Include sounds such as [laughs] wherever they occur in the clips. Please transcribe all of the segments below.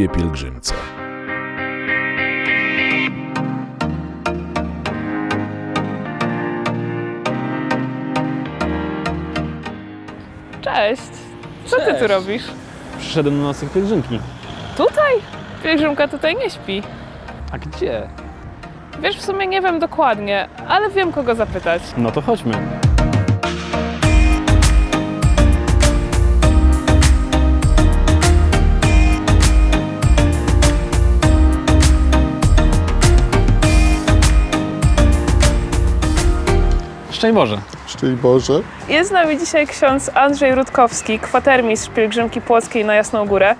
sobie pielgrzymce. Cześć. Co ty tu Cześć. robisz? Przyszedłem na nocleg pielgrzymki. Tutaj? Pielgrzymka tutaj nie śpi. A gdzie? Wiesz, w sumie nie wiem dokładnie, ale wiem kogo zapytać. No to chodźmy. Szczęść Boże. Szczęść Boże. Jest z nami dzisiaj ksiądz Andrzej Rutkowski, kwatermistrz pielgrzymki płockiej na Jasną Górę.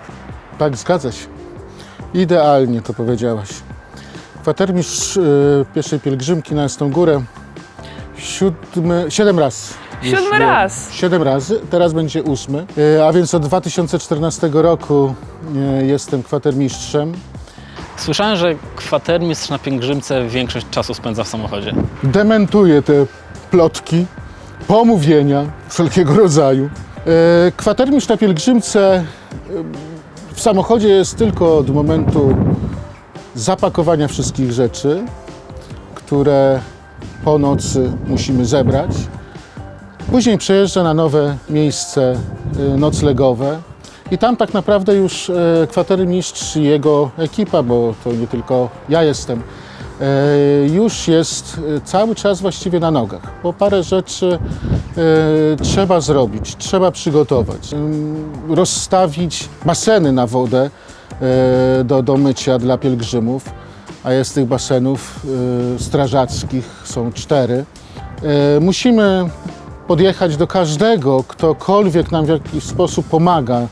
Tak, zgadza się. Idealnie to powiedziałaś. Kwatermistrz y, pierwszej pielgrzymki na Jasną Górę siódmy, siedem razy. Siódmy Już, y, raz. Siedem razy, teraz będzie ósmy. Y, a więc od 2014 roku y, jestem kwatermistrzem. Słyszałem, że kwatermistrz na pielgrzymce większość czasu spędza w samochodzie. Dementuję te plotki, pomówienia wszelkiego rodzaju. E, Kwatermistrz na pielgrzymce e, w samochodzie jest tylko od momentu zapakowania wszystkich rzeczy, które po nocy musimy zebrać. Później przejeżdża na nowe miejsce e, noclegowe i tam tak naprawdę już kwatermistrz i jego ekipa, bo to nie tylko ja jestem, już jest e, cały czas właściwie na nogach, bo parę rzeczy e, trzeba zrobić, trzeba przygotować, rozstawić baseny na wodę e, do, do mycia dla pielgrzymów, a jest tych basenów e, strażackich, są cztery. E, Musimy podjechać do każdego, ktokolwiek nam w jakiś sposób pomaga e,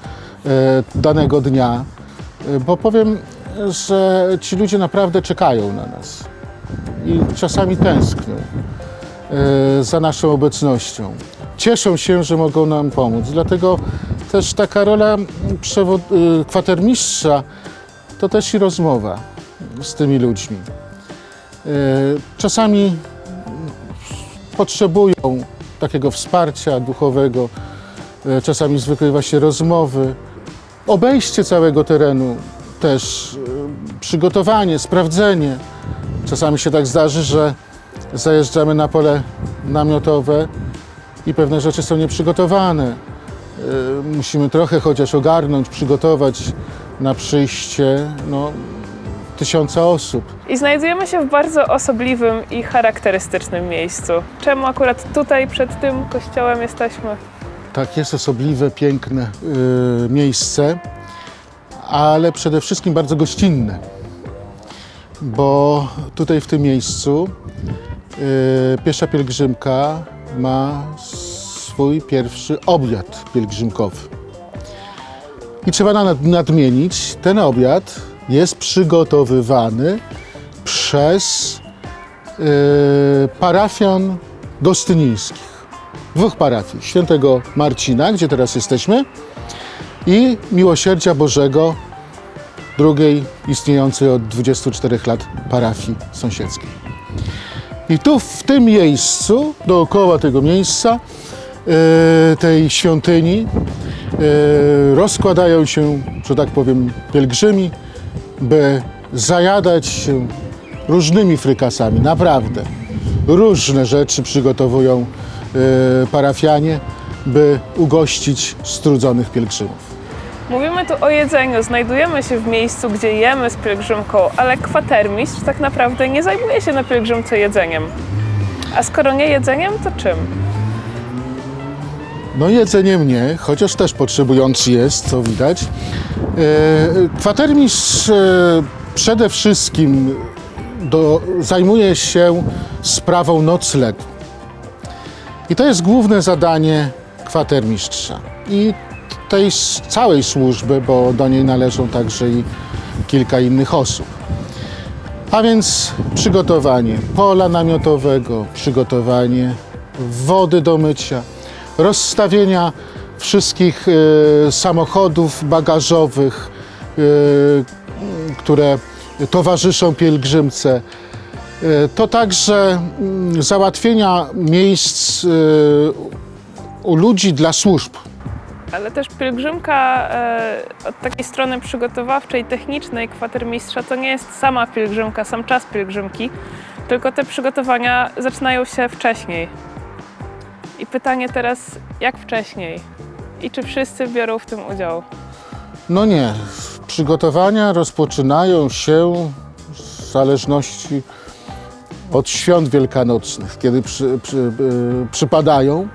danego dnia, e, bo powiem, że ci ludzie naprawdę czekają na nas i czasami tęsknią e, za naszą obecnością. Cieszą się, że mogą nam pomóc. Dlatego też taka rola e, kwatermistrza to też i rozmowa z tymi ludźmi. E, Czasami potrzebują takiego wsparcia duchowego, czasami zwykłej właśnie rozmowy, obejście całego terenu, też e, przygotowanie, sprawdzenie. Czasami się tak zdarzy, że zajeżdżamy na pole namiotowe i pewne rzeczy są nieprzygotowane. E, Musimy trochę chociaż ogarnąć, przygotować na przyjście no, tysiąca osób. I znajdujemy się w bardzo osobliwym i charakterystycznym miejscu. Czemu akurat tutaj, przed tym kościołem jesteśmy? Tak, jest osobliwe, piękne y, miejsce, ale przede wszystkim bardzo gościnne, bo tutaj w tym miejscu y, piesza pielgrzymka ma swój pierwszy obiad pielgrzymkowy. I trzeba nad- nadmienić, ten obiad jest przygotowywany przez y, parafian gostynińskich dwóch parafii. Świętego Marcina, gdzie teraz jesteśmy, i Miłosierdzia Bożego, drugiej istniejącej od 24 lat parafii sąsiedzkiej. I tu, w tym miejscu, dookoła tego miejsca, e, tej świątyni, e, rozkładają się, że tak powiem, pielgrzymi, by zajadać się różnymi frykasami, naprawdę. Różne rzeczy przygotowują e, parafianie, by ugościć strudzonych pielgrzymów. Mówimy tu o jedzeniu, znajdujemy się w miejscu, gdzie jemy z pielgrzymką, ale kwatermistrz tak naprawdę nie zajmuje się na pielgrzymce jedzeniem. A skoro nie jedzeniem, to czym? No jedzenie mnie, chociaż też potrzebujący jest, co widać. E, kwatermistrz e, przede wszystkim do, zajmuje się sprawą noclegu. I to jest główne zadanie kwatermistrza. I tej całej służby, bo do niej należą także i kilka innych osób. A więc przygotowanie pola namiotowego, przygotowanie wody do mycia, rozstawienia wszystkich e, samochodów bagażowych, e, które towarzyszą pielgrzymce. E, To także mm, załatwienia miejsc e, u ludzi dla służb, Ale też pielgrzymka e, od takiej strony przygotowawczej, technicznej kwatermistrza to nie jest sama pielgrzymka, sam czas pielgrzymki, tylko te przygotowania zaczynają się wcześniej. I pytanie teraz, jak wcześniej? I czy wszyscy biorą w tym udział? No nie. Przygotowania rozpoczynają się w zależności od świąt wielkanocnych, kiedy przy, przy, y, przypadają.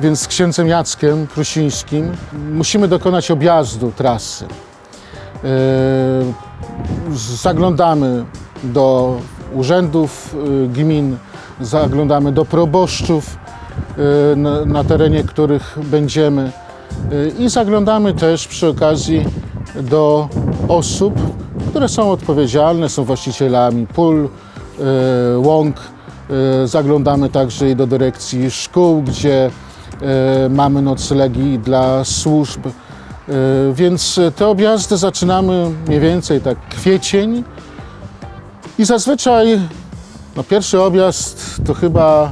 Więc z księdzem Jackiem Prusińskim musimy dokonać objazdu trasy. Y, zaglądamy do urzędów y, gmin, zaglądamy do proboszczów, y, na, terenie których będziemy. I zaglądamy też przy okazji do osób, które są odpowiedzialne, są właścicielami pól, łąk. Zaglądamy także i do dyrekcji szkół, gdzie mamy noclegi dla służb. Y, Więc te objazdy zaczynamy mniej więcej tak kwiecień. I zazwyczaj no, pierwszy objazd to chyba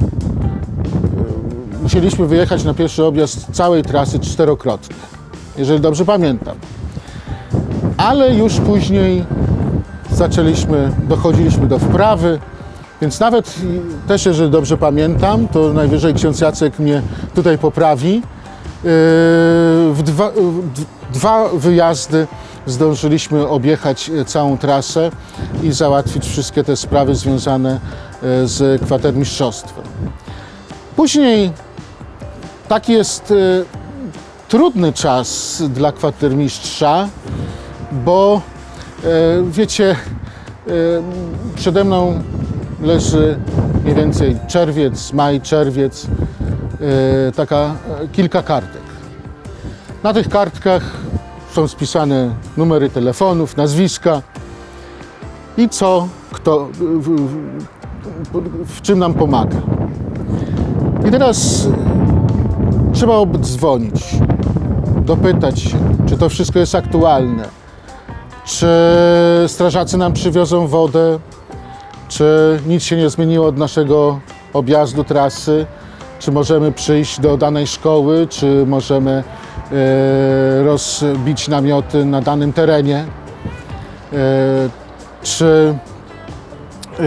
musieliśmy wyjechać na pierwszy objazd całej trasy czterokrotnie, jeżeli dobrze pamiętam. Ale już później zaczęliśmy, dochodziliśmy do wprawy, więc nawet też, jeżeli dobrze pamiętam, to najwyżej ksiądz Jacek mnie tutaj poprawi. Yy, W dwa, w d- dwa wyjazdy zdążyliśmy objechać e, całą trasę i załatwić wszystkie te sprawy związane e, z kwatermistrzostwem. Później taki jest e, trudny czas dla kwatermistrza, bo wiecie, przede mną leży mniej więcej czerwiec, maj, czerwiec, e, taka e, kilka kartek. Na tych kartkach są spisane numery telefonów, nazwiska i co kto w, czym nam pomaga. I teraz trzeba obdzwonić, dopytać się, czy to wszystko jest aktualne, czy strażacy nam przywiozą wodę, czy nic się nie zmieniło od naszego objazdu trasy, czy możemy przyjść do danej szkoły, czy możemy e, rozbić namioty na danym terenie, e, czy e,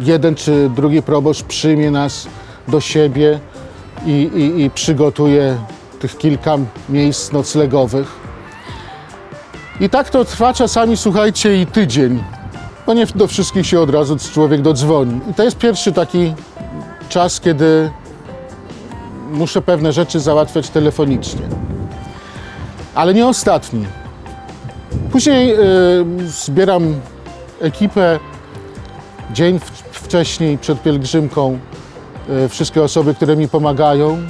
jeden czy drugi proboszcz przyjmie nas do siebie i, i, i przygotuje tych kilka miejsc noclegowych. I tak to trwa czasami, słuchajcie, i tydzień, bo nie do wszystkich się od razu człowiek dodzwoni. I to jest pierwszy taki czas, kiedy muszę pewne rzeczy załatwiać telefonicznie. Ale nie ostatni. Później y, zbieram ekipę dzień wcześniej przed pielgrzymką e, wszystkie osoby, które mi pomagają e,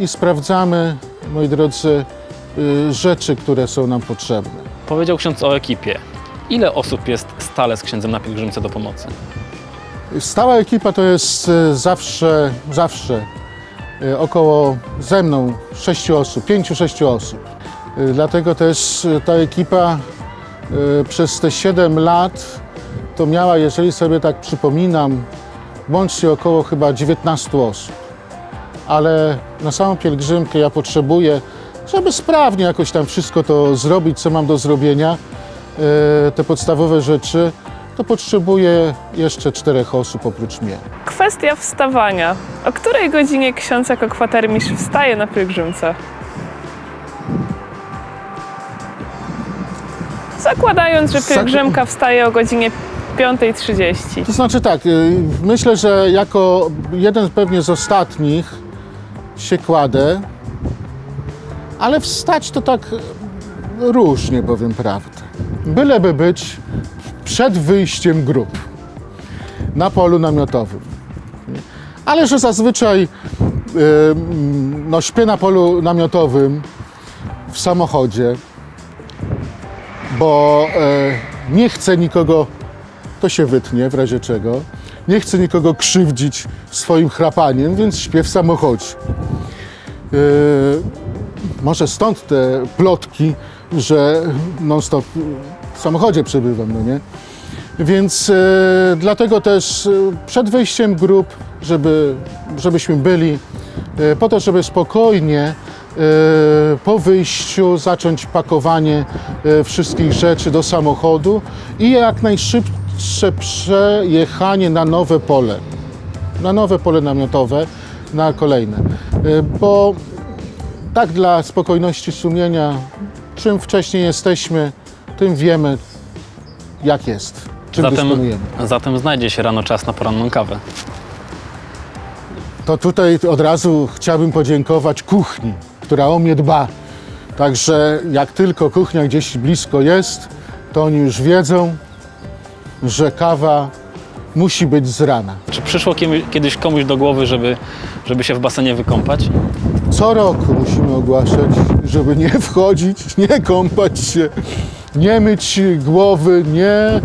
i sprawdzamy, moi drodzy, e, rzeczy, które są nam potrzebne. Powiedział ksiądz o ekipie. Ile osób jest stale z księdzem na pielgrzymce do pomocy? Stała ekipa to jest e, zawsze, zawsze e, około ze mną sześciu osób, pięciu, sześciu osób. E, Dlatego też ta ekipa przez te 7 lat to miała, jeżeli sobie tak przypominam, łącznie około chyba 19 osób. Ale na samą pielgrzymkę ja potrzebuję, żeby sprawnie jakoś tam wszystko to zrobić, co mam do zrobienia, te podstawowe rzeczy, to potrzebuję jeszcze czterech osób oprócz mnie. Kwestia wstawania. O której godzinie ksiądz jako kwatermistrz wstaje na pielgrzymce? Zakładając, że pielgrzymka wstaje o godzinie 5.30. To znaczy tak, y, myślę, że jako jeden pewnie z ostatnich się kładę, ale wstać to tak różnie, powiem prawdę. Byleby być przed wyjściem grup na polu namiotowym. Ale że zazwyczaj y, mm, no, śpię na polu namiotowym w samochodzie, bo e, nie chcę nikogo to się wytnie w razie czego. Nie chcę nikogo krzywdzić swoim chrapaniem, więc śpię w samochodzie. Yy, może stąd te plotki, że non-stop samochodzie przebywam, no nie? Więc e, dlatego też e, przed wyjściem grup, żeby, żebyśmy byli e, po to, żeby spokojnie e, po wyjściu zacząć pakowanie e, wszystkich rzeczy do samochodu i jak najszybsze przejechanie na nowe pole, na nowe pole namiotowe, na kolejne. E, Bo tak dla spokojności sumienia, czym wcześniej jesteśmy, tym wiemy, jak jest, czym Zatem, dysponujemy. zatem znajdzie się rano czas na poranną kawę. To tutaj od razu chciałbym podziękować kuchni, która o mnie dba. Także jak tylko kuchnia gdzieś blisko jest, to oni już wiedzą, że kawa musi być z rana. Czy przyszło kiedyś komuś do głowy, żeby, żeby się w basenie wykąpać? Co roku musimy ogłaszać, żeby nie wchodzić, nie kąpać się, nie myć głowy, nie e,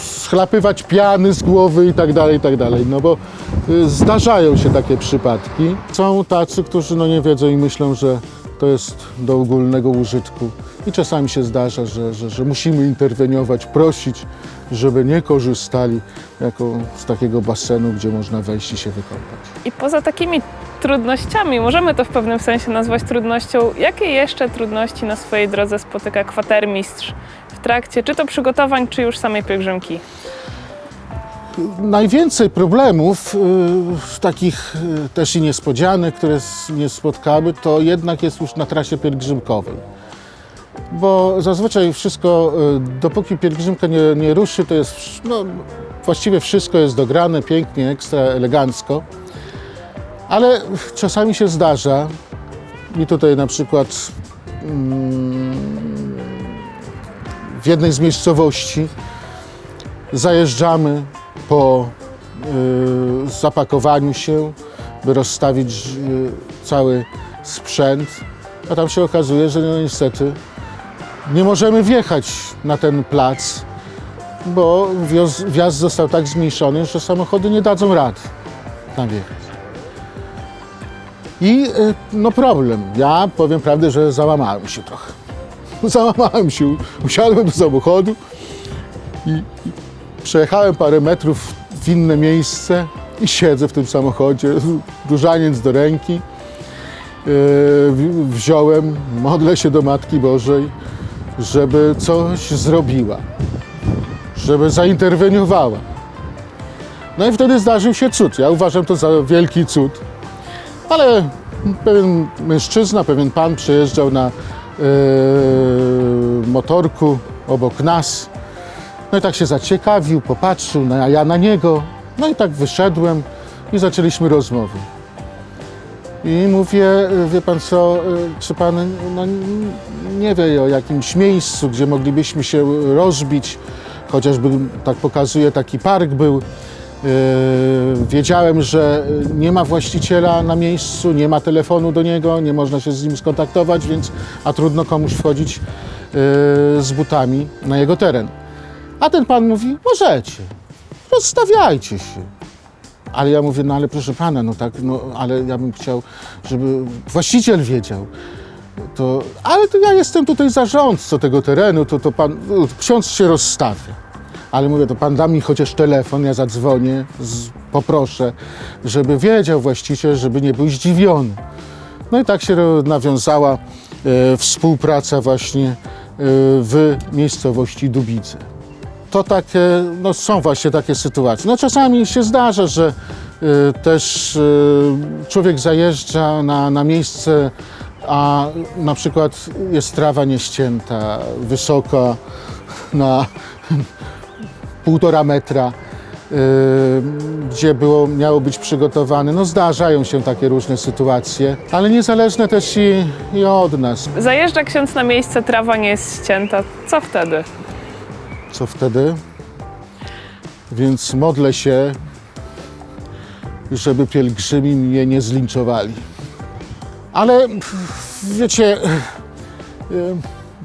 schlapywać piany z głowy i tak dalej, i tak dalej. No bo e, zdarzają się takie przypadki. Są tacy, którzy no nie wiedzą i myślą, że to jest do ogólnego użytku. I czasami się zdarza, że, że, że musimy interweniować, prosić, żeby nie korzystali jako z takiego basenu, gdzie można wejść i się wykąpać. I poza takimi trudnościami, możemy to w pewnym sensie nazwać trudnością, jakie jeszcze trudności na swojej drodze spotyka kwatermistrz w trakcie czy to przygotowań, czy już samej pielgrzymki? Najwięcej problemów, y, takich y, też i niespodzianek, które s- nie spotkamy, to jednak jest już na trasie pielgrzymkowej. Bo zazwyczaj wszystko, y, dopóki pielgrzymka nie, nie ruszy, to jest, no, właściwie wszystko jest dograne, pięknie, ekstra elegancko. Ale czasami się zdarza, i tutaj na przykład mm, w jednej z miejscowości zajeżdżamy po y, zapakowaniu się, by rozstawić y, cały sprzęt, a tam się okazuje, że no niestety nie możemy wjechać na ten plac, bo wjazd został tak zmniejszony, że samochody nie dadzą rady tam wjechać. I y, no problem. Ja powiem prawdę, że załamałem się trochę. [laughs] Załamałem się. Usiadłem do samochodu i, Przejechałem parę metrów w inne miejsce i siedzę w tym samochodzie, [laughs] różaniec do ręki. W- Wziąłem, modlę się do Matki Bożej, żeby coś zrobiła, żeby zainterweniowała. No i wtedy zdarzył się cud. Ja uważam to za wielki cud. Ale pewien mężczyzna, pewien pan przejeżdżał na yy, motorku obok nas. No i tak się zaciekawił, popatrzył, na, ja na niego. No i tak wyszedłem i zaczęliśmy rozmowę. I mówię, wie pan co, czy pan no, nie wie o jakimś miejscu, gdzie moglibyśmy się rozbić, chociażby tak pokazuje, taki park był. Yy, Wiedziałem, że nie ma właściciela na miejscu, nie ma telefonu do niego, nie można się z nim skontaktować, więc a trudno komuś wchodzić yy, z butami na jego teren. A ten pan mówi, możecie, rozstawiajcie się. Ale ja mówię, no ale proszę pana, no tak, no ale ja bym chciał, żeby właściciel wiedział. To, ale to ja jestem tutaj zarządcą tego terenu, to, to pan, no, ksiądz się rozstawia. Ale mówię, to pan da mi chociaż telefon, ja zadzwonię, z, poproszę, żeby wiedział właściciel, żeby nie był zdziwiony. No i tak się nawiązała e, współpraca właśnie e, w miejscowości Dubice to takie, no są właśnie takie sytuacje. No czasami się zdarza, że y, też y, człowiek zajeżdża na, na miejsce, a na przykład jest trawa nieścięta, wysoka na półtora metra, y, gdzie było, miało być przygotowane. No zdarzają się takie różne sytuacje, ale niezależne też i, i od nas. Zajeżdża ksiądz na miejsce, trawa nie jest ścięta. Co wtedy? co wtedy. Więc modlę się, żeby pielgrzymi mnie nie zlinczowali. Ale wiecie,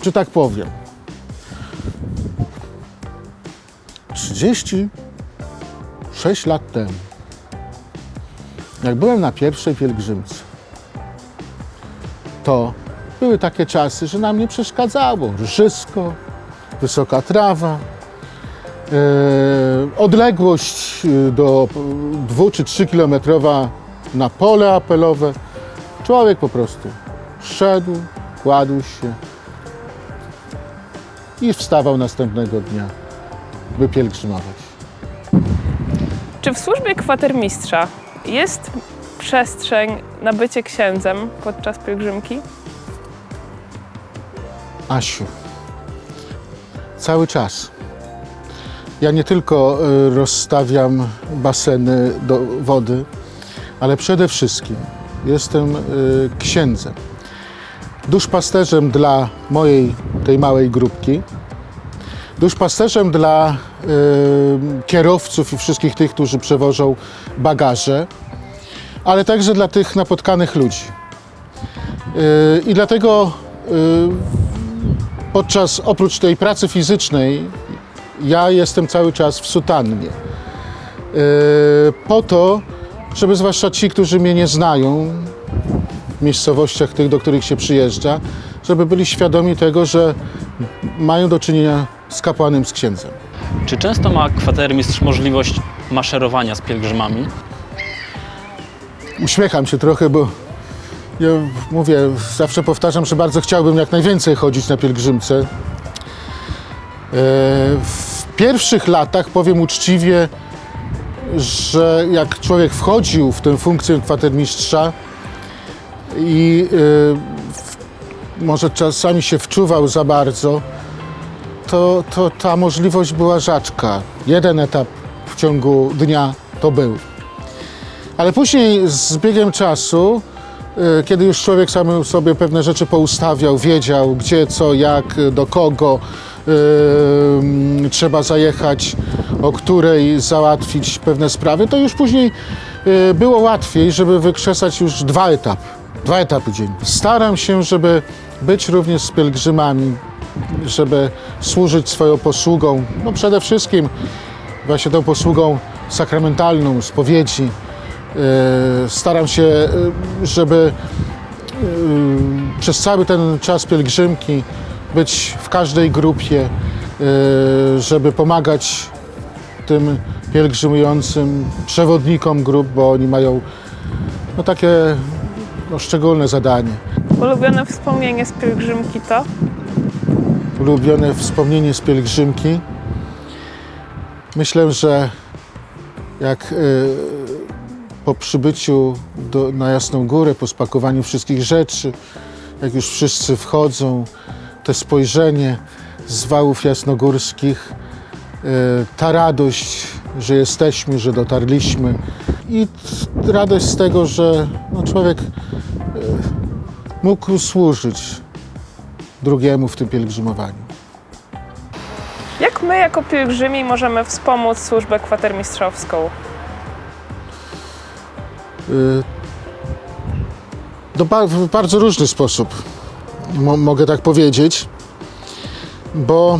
że tak powiem, 36 lat temu, jak byłem na pierwszej pielgrzymce, to były takie czasy, że nam nie przeszkadzało. Rżysko, wysoka trawa, e, odległość e, do dwu czy trzy kilometrowa na pole apelowe. Człowiek po prostu szedł, kładł się i wstawał następnego dnia, by pielgrzymować. Czy w służbie kwatermistrza jest przestrzeń na bycie księdzem podczas pielgrzymki? Asiu, cały czas. Ja nie tylko y, rozstawiam baseny do wody, ale przede wszystkim jestem y, księdzem. Duszpasterzem dla mojej, tej małej grupki. Duszpasterzem dla y, kierowców i wszystkich tych, którzy przewożą bagaże, ale także dla tych napotkanych ludzi. Y, I dlatego y, podczas, oprócz tej pracy fizycznej, ja jestem cały czas w sutannie. Yy, po to, żeby zwłaszcza ci, którzy mnie nie znają, w miejscowościach tych, do których się przyjeżdża, żeby byli świadomi tego, że mają do czynienia z kapłanem, z księdzem. Czy często ma kwatermistrz możliwość maszerowania z pielgrzymami? Uśmiecham się trochę, bo ja mówię, zawsze powtarzam, że bardzo chciałbym jak najwięcej chodzić na pielgrzymce. E, W pierwszych latach powiem uczciwie, że jak człowiek wchodził w tę funkcję kwatermistrza i e, może czasami się wczuwał za bardzo, to, to ta możliwość była rzadka. Jeden etap w ciągu dnia to był. Ale później z biegiem czasu, y, kiedy już człowiek sam sobie pewne rzeczy poustawiał, wiedział gdzie, co, jak, do kogo y, mm, trzeba zajechać, o której załatwić pewne sprawy, to już później y, było łatwiej, żeby wykrzesać już dwa etapy. Dwa etapy dziennie. Staram się, żeby być również z pielgrzymami, żeby służyć swoją posługą, no przede wszystkim właśnie tą posługą sakramentalną, spowiedzi. E, Staram się, e, żeby e, przez cały ten czas pielgrzymki być w każdej grupie, żeby pomagać tym pielgrzymującym przewodnikom grup, bo oni mają no, takie no, szczególne zadanie. Ulubione wspomnienie z pielgrzymki to? Ulubione wspomnienie z pielgrzymki. Myślę, że jak y, po przybyciu do, na Jasną Górę, po spakowaniu wszystkich rzeczy, jak już wszyscy wchodzą, to spojrzenie z wałów jasnogórskich, y, ta radość, że jesteśmy, że dotarliśmy i radość z tego, że no, człowiek y, mógł służyć drugiemu w tym pielgrzymowaniu. Jak my jako pielgrzymi możemy wspomóc służbę kwatermistrzowską? Y, No, w bardzo różny sposób, mo- mogę tak powiedzieć, bo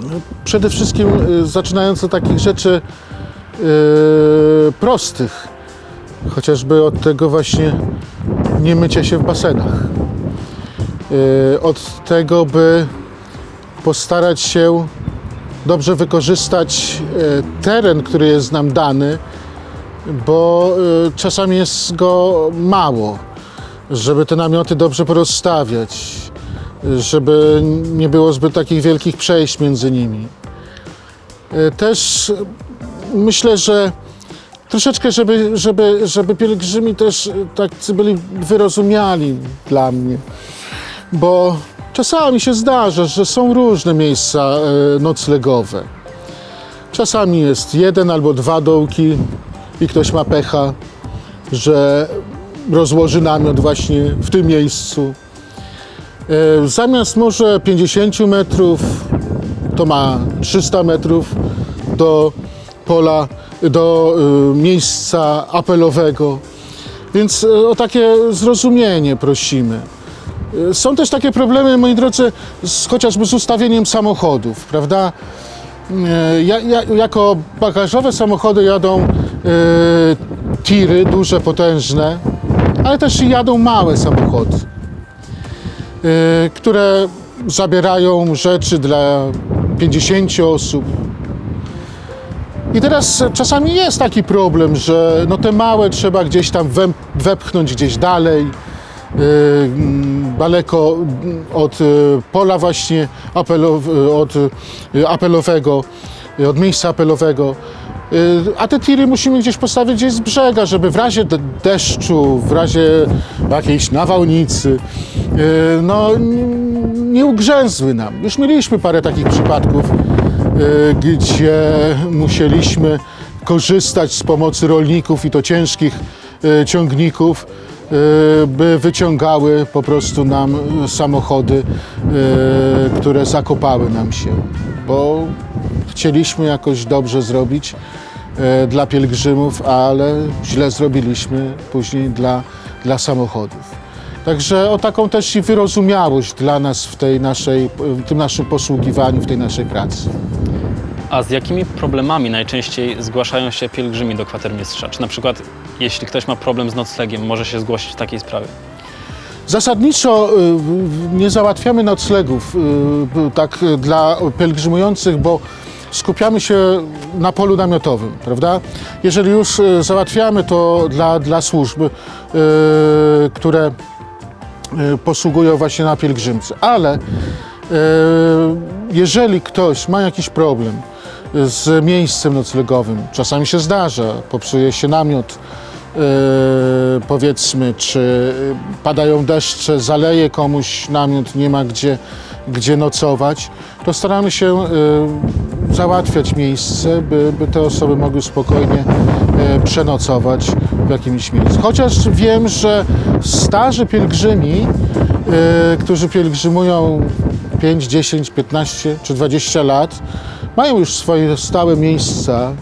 y, przede wszystkim y, zaczynając od takich rzeczy prostych, chociażby od tego właśnie nie mycia się w basenach, od tego, by postarać się dobrze wykorzystać y, teren, który jest nam dany, bo y, czasami jest go mało, żeby te namioty dobrze porozstawiać, y, żeby nie było zbyt takich wielkich przejść między nimi. Y, Też y, myślę, że troszeczkę, żeby, żeby, żeby pielgrzymi też y, tacy byli wyrozumiali dla mnie, bo czasami się zdarza, że są różne miejsca y, noclegowe. Czasami jest jeden albo dwa dołki i ktoś ma pecha, że rozłoży namiot właśnie w tym miejscu. E, Zamiast może 50 metrów, to ma 300 metrów do pola, do e, miejsca apelowego. Więc e, o takie zrozumienie prosimy. Są też takie problemy, moi drodzy, z, chociażby z ustawieniem samochodów, prawda? E, Ja, ja, jako bagażowe samochody jadą e, tiry, duże, potężne, ale też jadą małe samochody, e, które zabierają rzeczy dla 50 osób. I teraz czasami jest taki problem, że no te małe trzeba gdzieś tam wepchnąć gdzieś dalej, daleko mm, od y, pola właśnie apelow, y, od y, apelowego, y, od miejsca apelowego. Y, A te tiry musimy gdzieś postawić gdzieś z brzega, żeby w razie de- deszczu, w razie jakiejś nawałnicy, y, no nie ugrzęzły nam. Już mieliśmy parę takich przypadków, y, gdzie musieliśmy korzystać z pomocy rolników i to ciężkich y, ciągników, y, by wyciągały po prostu nam y, samochody, y, które zakopały nam się, bo chcieliśmy jakoś dobrze zrobić y, dla pielgrzymów, ale źle zrobiliśmy później dla, dla samochodów. Także o taką też i wyrozumiałość dla nas w, tej naszej, w tym naszym posługiwaniu, w tej naszej pracy. A z jakimi problemami najczęściej zgłaszają się pielgrzymi do kwatermistrza? Czy na przykład, jeśli ktoś ma problem z noclegiem, może się zgłosić w takiej sprawie? Zasadniczo y, nie załatwiamy noclegów y, tak y, dla pielgrzymujących, bo skupiamy się na polu namiotowym, prawda? Jeżeli już załatwiamy to dla, dla służb, które posługują właśnie na pielgrzymce, ale jeżeli ktoś ma jakiś problem z miejscem noclegowym, czasami się zdarza, popsuje się namiot, powiedzmy, czy padają deszcze, zaleje komuś namiot, nie ma gdzie, gdzie nocować, to staramy się e, załatwiać miejsce, by, by te osoby mogły spokojnie przenocować w jakimś miejscu. Chociaż wiem, że starzy pielgrzymi, którzy pielgrzymują 5, 10, 15 czy 20 lat, mają już swoje stałe miejsca,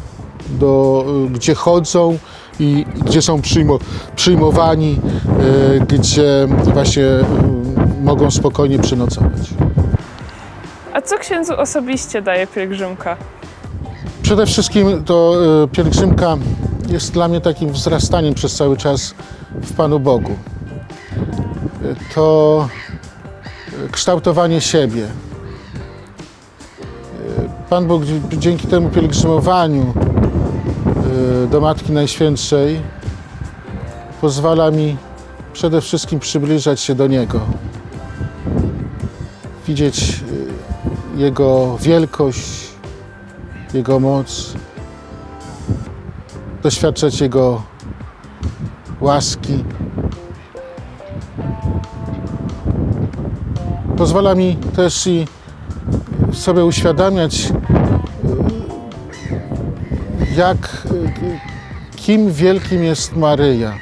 do, gdzie chodzą i gdzie są przyjmo, przyjmowani, y, gdzie właśnie y, mogą spokojnie przenocować. A co księdzu osobiście daje pielgrzymka? Przede wszystkim to y, pielgrzymka jest dla mnie takim wzrastaniem przez cały czas w Panu Bogu. To kształtowanie siebie. Pan Bóg dzięki temu pielgrzymowaniu do Matki Najświętszej pozwala mi przede wszystkim przybliżać się do Niego. Widzieć y, Jego wielkość, jego moc, doświadczać Jego łaski. Pozwala mi też i sobie uświadamiać, y, jak, kim wielkim jest Maryja.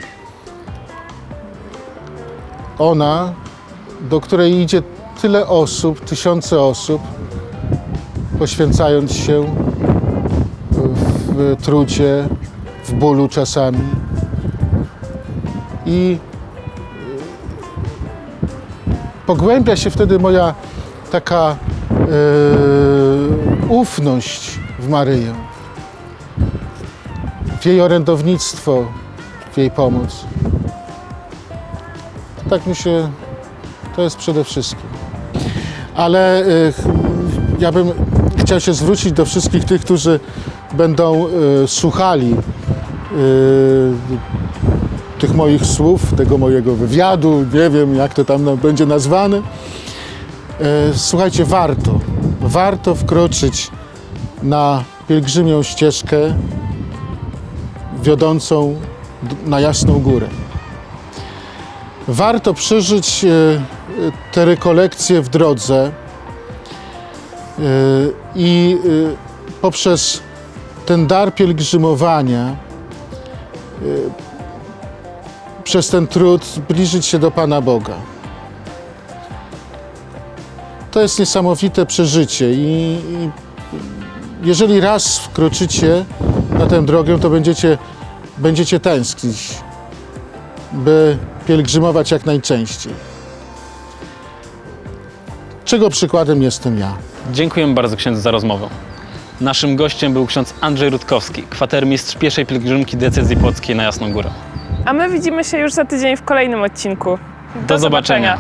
Ona, do której idzie tyle osób, tysiące osób, poświęcając się w trudzie, w bólu czasami. I y, pogłębia się wtedy moja taka y, ufność w Maryję, w jej orędownictwo, w jej pomoc. Tak mi się, to jest przede wszystkim. Ale y, ja bym chciał się zwrócić do wszystkich tych, którzy będą y, słuchali y, tych moich słów, tego mojego wywiadu, nie wiem jak to tam będzie nazwane. Y, słuchajcie, warto, warto wkroczyć na pielgrzymią ścieżkę wiodącą na Jasną Górę. Warto przeżyć y, y, te rekolekcje w drodze, Y, i poprzez ten dar pielgrzymowania, przez ten trud zbliżyć się do Pana Boga. To jest niesamowite przeżycie i jeżeli raz wkroczycie na tę drogę, to będziecie, będziecie tęsknić, by pielgrzymować jak najczęściej. Czego przykładem jestem ja. Dziękujemy bardzo księdzu za rozmowę. Naszym gościem był ksiądz Andrzej Rutkowski, kwatermistrz pierwszej pielgrzymki decyzji płockiej na Jasną Górę. A my widzimy się już za tydzień w kolejnym odcinku. Do zobaczenia.